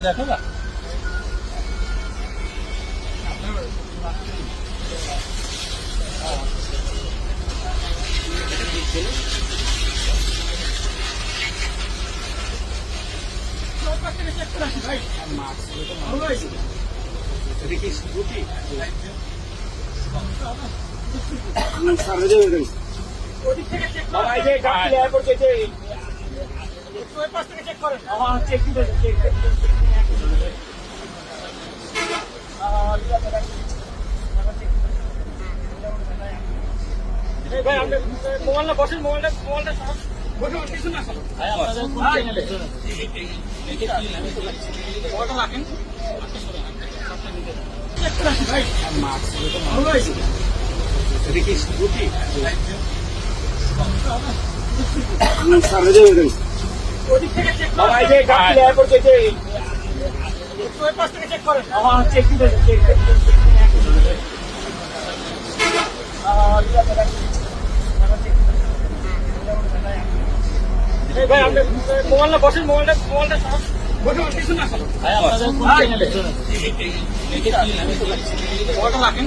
দেখো না বাবা এই যে গাড়ি এয়ারপোর্ট যেতে আমার চেক দিতে চেক মোবাইলটা বসেন মোবাইলটা মোবাইলটা বসুন কিছু না মোবাইলটা রাখেন যেতে আমার চেক চেক ভাই আপনি মোবাইলটা বসেন মোবাইলটা মোবাইলটা বসুন কিছু না রাখেন